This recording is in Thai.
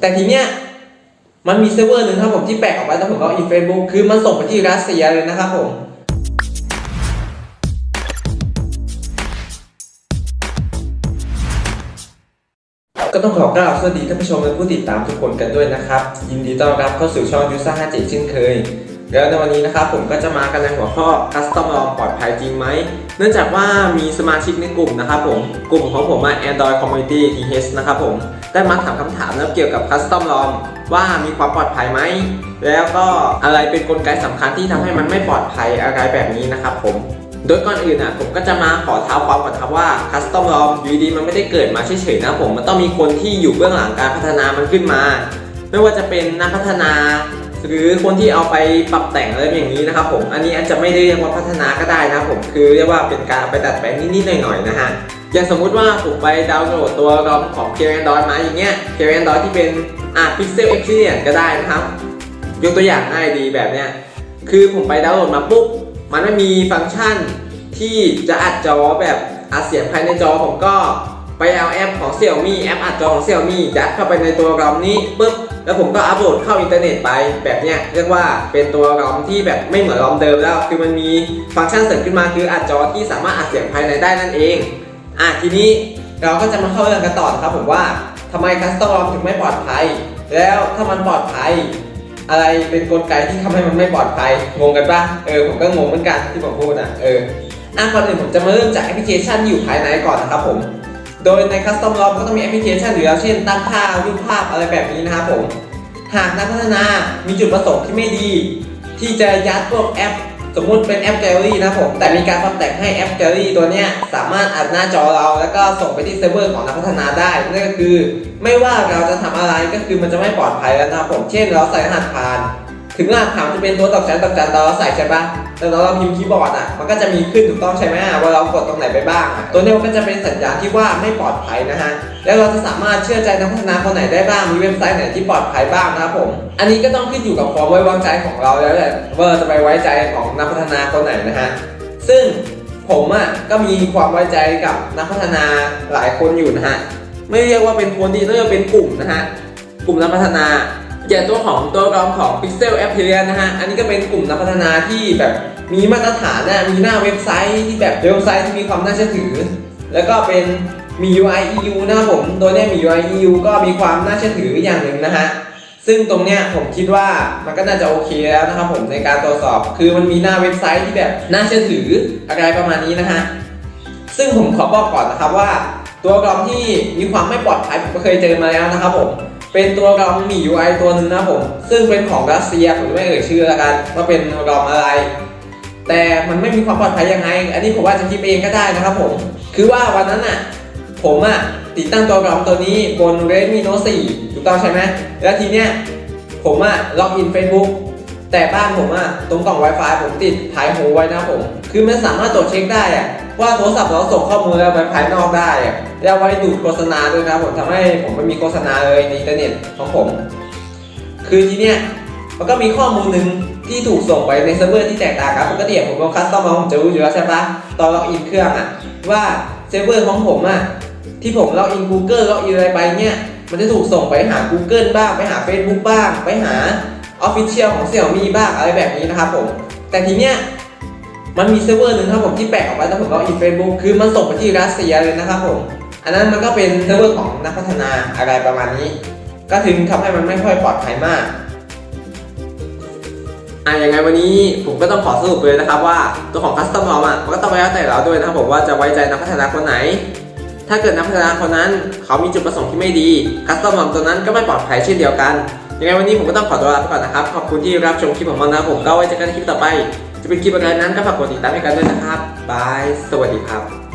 แต่ทีเนี้ยมันมีเซิร์ฟเวอร์หนึ่งครับผมที่แปะออกไปแล้วผมก็อินเฟซบุ๊กคือมันส่งไปที่รัสเซียเลยนะครับผมก็ต้องขอกล่าวสวัสดีท่านผู้ชมและผู้ติดตามทุกคนกันด้วยนะครับ ยินดีต้อนรับเข้าสู่ช่องยูซ่า57เช่นเคย แล้วในวันนี้นะครับผมก็จะมากันในหัวข้อ Custom ROM ปลอดภัยจริงไหม เนื่องจากว่ามีสมาชิกในกลุ่มนะครับผม กลุ่มของผมมา Android Community TH นะครับผม ได้มาถามคำถามเกี่ยวกับ Custom ROM ว่ามีความปลอดภัยไหม แล้วก็อะไรเป็นกลไกสำคัญที่ทำให้มันไม่ปลอดภัยอะไรแบบนี้นะครับผมโดยก่อนอื่นอะผมก็จะมาขอเท้าความก่อนครับว่า Custom ROM อยู่ดีมันไม่ได้เกิดมาเฉยๆนะผมมันต้องมีคนที่อยู่เบื้องหลังการพัฒนามันขึ้นมา ไม่ว่าจะเป็นนักพัฒนา หรือคนที่เอาไปปรับแต่งอะไรอย่างนี้นะครับผมอันนี้อาจจะไม่ได้เรียกว่าพัฒนาก็ได้นะครับผมคือเรียกว่าเป็นการเอาไปดัดแปลงนิดๆหน่อยๆนะฮะอย่างสมมุติว่าผมไปดาวน์โหลดตัวรอมของ k a n d r o i มาอย่างเงี้ย k a n d r o i d ที่เป็นอ่า Pixel Experience ก็ได้นะครับ ยกตัวอย่างง่ายดีแบบเนี้ยคือผมไปดาวน์โหลดมาปุ๊บ มันไม่มีฟังก์ชันที่จะอัดจอแบบอัดเสียงภายในจอผมก็ ไปเอาแอปของ Xiaomi แอปอัดจอของ Xiaomi ยัดเข้าไปในตัวรอมนี้ปุ๊บแล้วผมก็อัปโหลดเข้าอินเทอร์เน็ตไปแบบเนี้ยเรียกว่าเป็นตัวรอมที่แบบไม่เหมือนรอมเดิมแล้ว คือมันมีฟังก์ชันเสริมขึ้นมาคืออัดจอที่สามารถอัดเสียงภายในได้นั่นเองอะทีนี้เราก็จะมาเข้าเรื่องกันต่อนะครับผมว่าทำไมคัสตอมรอมถึงไม่ปลอดภัย แล้วถ้ามันปลอดภัย อะไรเป็นกลไกที่ทำให้มันไม่ปลอดภัยงงกันปะเออผมก็งงเหมือนกันที่ผมพูดอะเอออะก่อนอื่นผมจะมาเริ่มจากแอปพลิเคชันที่อยู่ภายในก่อนนะครับผม โดยในคัสตอม ROM ก็ต้องมีแอปพลิเคชันอยู่แล้วเช่น ตั้งค่ารูปภาพอะไรแบบนี้นะครับผม หากนักพัฒนามีจุดประสงค์ที่ไม่ดี ที่จะยัดพวกแอป สมมุติเป็นแอปแกลเลอรี่นะผม แต่มีการปรับแต่งให้แอปแกลเลอรี่ตัวเนี้ยสามารถอัดหน้าจอเรา แล้วก็ส่งไปที่เซิร์ฟเวอร์ของนักพัฒนาได้ นั่นก็คือ ไม่ว่าเราจะทำอะไรก็คือมันจะไม่ปลอดภัยแล้วนะครับผม เช่น เราใส่รหัสผ่าน ถึงรหัสผ่านจะเป็นตัวตอกจันตอกจันเราใส่ใช่ปะ แต่เราเราพิมพ์คีย์บอร์ดอะ มันก็จะมีขึ้นถูกต้องใช่ไหมว่าเรากดตรงไหนไปบ้าง ตัวนี้มันก็จะเป็นสัญญาณที่ว่าไม่ปลอดภัยนะฮะ แล้วเราจะสามารถเชื่อใจนักพัฒนาคนไหนได้บ้าง มีเว็บไซต์ไหนที่ปลอดภัยบ้างนะครับผม อันนี้ก็ต้องขึ้นอยู่กับความไว้วางใจของเราแล้วแหละว่าเราจะไปไว้ใจของนักพัฒนาคนไหนนะฮะ ซึ่งผมอะก็มีความไว้ใจกับนักพัฒนาหลายคนอยู่นะฮะ ไม่เรียกว่าเป็นคนดีเรียกว่าเป็นกลุ่มนะฮะ กลุ่มนักพัฒนา อย่างตัวของตัวรอมของ Pixel a p p l i a n นะฮะ อันนี้ก็เป็นกลุ่มนักพัฒนาที่แบบมีมาตรฐานนะมีหน้าเว็บไซต์ที่แบบเว็บไซต์ที่มีความน่าเชื่อถือ แล้วก็เป็นมี UI EU นะครับผม โดยเนี่ยมี UI EU ก็มีความน่าเชื่อถืออย่างหนึ่งนะฮะ ซึ่งตรงเนี้ยผมคิดว่ามันก็น่าจะโอเคแล้วนะครับผมในการตรวจสอบ คือมันมีหน้าเว็บไซต์ที่แบบน่าเชื่อถืออะไรประมาณนี้นะฮะ ซึ่งผมขอบอกก่อนนะครับว่า ตัวกรอมที่มีความไม่ปลอดภัยผมก็เคยเจอมาแล้วนะครับผม เป็นตัวกรอมมี UI ตัวหนึ่งนะผม ซึ่งเป็นของรัสเซียผมจะไม่เอ่ยชื่อล้วกันว่าเป็นกรอมอะไร แต่มันไม่มีความปลอดภัยยังไง อันนี้ผมว่าจะคิดเองก็ได้นะครับผม คือว่าวันนั้นอะ ผมอะติดตั้งตัวกรอมตัวนี้บน Redmi Note 4ถูกต้องใช่ไหมแล้วทีเนี้ยผมอะล็อกอิน Facebook แต่บ้านผมอะตรงกล่อง Wi-Fi ผมติดภายหูไว้นะผม คือมันสามารถตรวจเช็คได้อะ ว่าโทรศัพท์เราส่งข้อมูลไรไปภายนอกได้แล้วไว้ดูดโฆษณาด้วยนะครับผมทำให้ผมไม่มีโฆษณาเลยในอินเทอร์เน็ตของผม คือทีเนี้ยมันก็มีข้อมูลหนึ่งที่ถูกส่งไปในเซิร์ฟเวอร์ที่แตกต่างกันปกติผมลงคัสตอมมาผมจะรู้อยู่แล้วใช่ปะตอนล็อกอินเครื่องอะว่าเซิร์ฟเวอร์ของผมอะที่ผมล็อกอิน Google ล็อกอินอะไรไปเนี่ยมันจะถูกส่งไปหา Google บ้างไปหา Facebook บ้าง ไปหา Official ของ Xiaomi บ้างอะไรแบบนี้นะครับผม แต่ทีเนี้ย มันมีเซิร์ฟเวอร์หนึ่งครับผมที่แปลกออกไปแล้วผมล็อิน Facebook คือมันส่งไปที่รัสเซียเลยนะครับผมอันนั้นมันก็เป็นเซิร์ฟเวอร์ของนักพัฒนาอะไรประมาณนี้ ก็ถึงทำให้มันไม่ค่อยปลอดภัยมากอะยังไงวันนี้ผมก็ต้องขอสรุปเลยนะครับว่าตัวของ Custom ROM อะมันก็ต้องไปแล้วแต่เราด้วยนะครับผมว่าจะไว้ใจนักพัฒนาคนไหน ถ้าเกิดนักพัฒนาคนนั้น เขามีจุดประสงค์ที่ไม่ดี Custom ROM ตัวนั้นก็ไม่ปลอดภัยเช่นเดียวกันยังไงวันนี้ผมก็ต้องขอตัวลาไปก่อนนะครับ ขอบคุณที่รับชมคลิปของมันนะผมก็ไว้เจอกันในคลิปต่อไป จะเป็นคลิปอะไรนั้นก็ฝากกดติดตามให้กันด้วยนะครับบาย สวัสดีครับ